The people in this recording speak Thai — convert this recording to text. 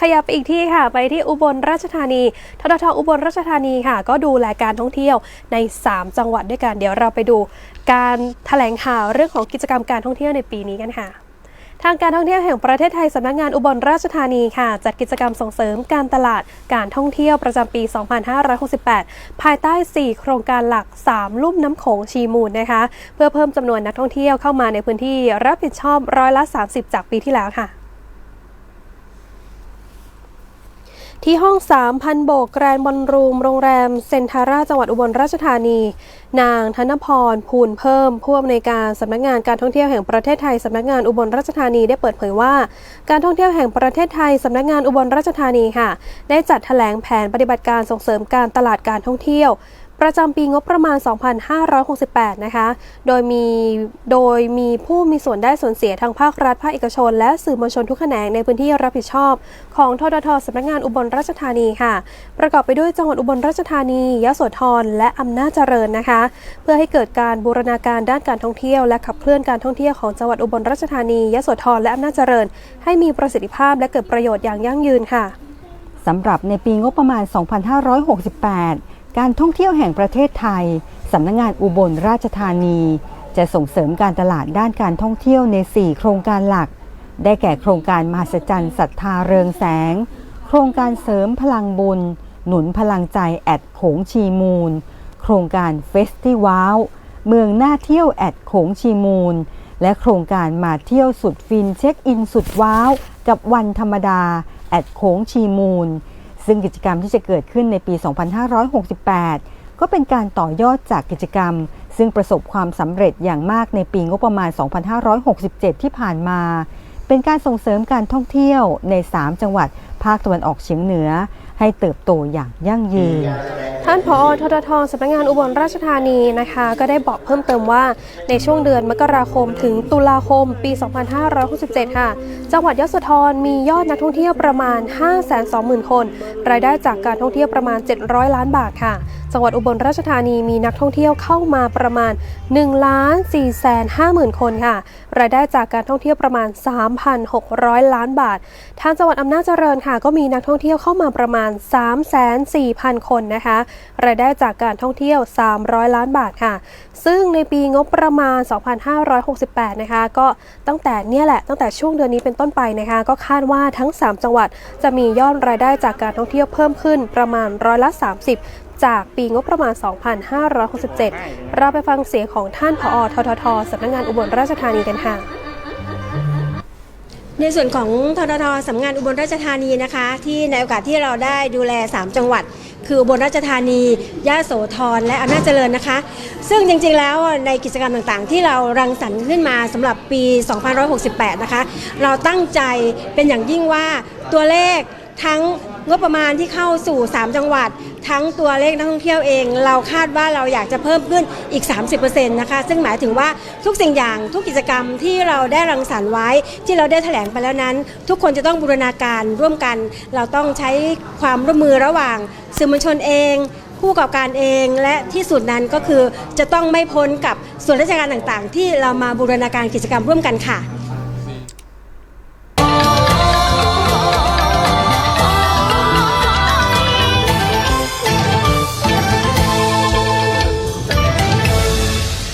ขยับไปอีกที่ค่ะ ไปที่อุบลราชธานีทททอุบลราชธานีค่ะ ก็ดูแลการท่องเที่ยวใน 3 จังหวัดด้วยกัน เดี๋ยวเราไปดูการแถลงข่าวเรื่องของกิจกรรมการท่องเที่ยวในปีนี้กันค่ะทางการท่องเที่ยวแห่งประเทศไทยสำนักงานอุบลราชธานีค่ะ จัดกิจกรรมส่งเสริมการตลาดการท่องเที่ยวประจำปี 2568 ภายใต้ 4 โครงการหลัก 3 ลุ่มน้ำโขงชีมูลนะคะ เพื่อเพิ่มจำนวนนักท่องเที่ยวเข้ามาในพื้นที่รับผิดชอบร้อยละ 30 จากปีที่แล้วค่ะ ที่ห้อง 3,000 โบกแกรนบอลรูม โรงแรม เซนทาร่า จังหวัดอุบลราชธานี นางธนพร ภูลเพิ่ม ผู้อำนวยการสำนักงานการท่องเที่ยวแห่งประเทศไทยสำนักงานอุบลราชธานีได้เปิดเผยว่า การท่องเที่ยวแห่งประเทศไทยสำนักงานอุบลราชธานีค่ะ ได้จัดแถลงแผนปฏิบัติการส่งเสริมการตลาดการท่องเที่ยว ประจำปีงบประมาณ 2568 นะคะ โดยมีโดยมีผู้มีส่วนได้ส่วนเสียทางภาครัฐภาคเอกชน และสื่อมวลชนทุกแขนงในพื้นที่รับผิดชอบ ของทททสำนักงานอุบลราชธานีค่ะ ประกอบไปด้วยจังหวัดอุบลราชธานียโสธรและอำนาจเจริญนะคะ เพื่อให้เกิดการบูรณาการด้านการท่องเที่ยว และขับเคลื่อนการท่องเที่ยวของจังหวัดอุบลราชธานียโสธรและอำนาจเจริญ ให้มีประสิทธิภาพและเกิดประโยชน์อย่างยั่งยืนค่ะสำหรับในปีงบประมาณ 2568 การท่องเที่ยวแห่งประเทศไทยสำนักงงานอุบลราชธานี จะส่งเสริมการตลาดด้านการท่องเที่ยวใน 4 โครงการหลัก ได้แก่โครงการมหัศจรรย์ศรัทธาเริงแสง โครงการเสริมพลังบุญ หนุนพลังใจแอดโขงชีมูล โครงการเฟสติวัลเมืองน่าเที่ยวแอดโขงชีมูล และโครงการมาเที่ยวสุดฟินเช็คอินสุดว้าว กับวันธรรมดาแอดโขงชีมูล ซึ่งกิจกรรมที่จะเกิดขึ้นในปี 2568 ก็เป็นการต่อยอดจากกิจกรรม ซึ่งประสบความสำเร็จอย่างมากในปีงบประมาณ 2567 ที่ผ่านมา เป็นการส่งเสริมการท่องเที่ยวใน 3 จังหวัดภาคตะวันออกเฉียงเหนือ ให้เติบโตอย่างยั่งยืน ท่านผอทททสำนักงานอุบลราชธานีนะคะ ก็ได้บอกเพิ่มเติมว่าในช่วงเดือนมกราคมถึงตุลาคมปี 2567 ค่ะ จังหวัดยโสธรมียอดนักท่องเที่ยวประมาณ 520,000 คน รายได้จากการท่องเที่ยวประมาณ 700 ล้านบาทค่ะ จังหวัดอุบลราชธานีมีนักท่องเที่ยวเข้ามาประมาณ1ล้าน4แสน50,000 คนค่ะ รายได้จากการท่องเที่ยวประมาณ 3,600 ล้านบาท ทางจังหวัดอำนาจเจริญค่ะ ก็มีนักท่องเที่ยวเข้ามาประมาณ 3,400,000คนนะคะรายได้จากการท่องเที่ยว 300 ล้านบาทค่ะ ซึ่งในปีงบประมาณ 2568 นะคะ ก็ตั้งแต่เนี่ยแหละตั้งแต่ช่วงเดือนนี้เป็นต้นไปนะคะ ก็คาดว่าทั้ง 3 จังหวัด จะมียอดรายได้จากการท่องเที่ยวเพิ่มขึ้นประมาณร้อยละ 30จากปีงบประมาณ 2567 เราไปฟังเสียงของท่านผอ ททท สำนักงานอุบลราชธานีกันค่ะ ในส่วนของทททสำนักงานอุบลราชธานีนะคะ ที่ในโอกาสที่เราได้ดูแล 3 จังหวัด คืออุบลราชธานียะโสธรและอำนาจเจริญนะคะ ซึ่งจริงๆแล้วในกิจกรรมต่างๆ ที่เรารังสรรค์ขึ้นมาสำหรับปี 2568 นะคะ เราตั้งใจเป็นอย่างยิ่งว่าตัวเลขทั้งงบประมาณที่เข้าสู่ 3 จังหวัด ทั้งตัวเลขนักท่องเที่ยวเอง เราคาดว่าเราอยากจะเพิ่มขึ้นอีก 30%นะคะ ซึ่งหมายถึงว่าทุกสิ่งอย่างทุกกิจกรรมที่เราได้รังสรรค์ไว้ ที่เราได้แถลงไปแล้วนั้น ทุกคนจะต้องบูรณาการร่วมกัน เราต้องใช้ความร่วมมือระหว่างสื่อมวลชนเองผู้ประกอบการเองและที่สุดนั้นก็คือจะต้องไม่พ้นกับส่วนราชการต่างๆ ที่เรามาบูรณาการกิจกรรมร่วมกันค่ะ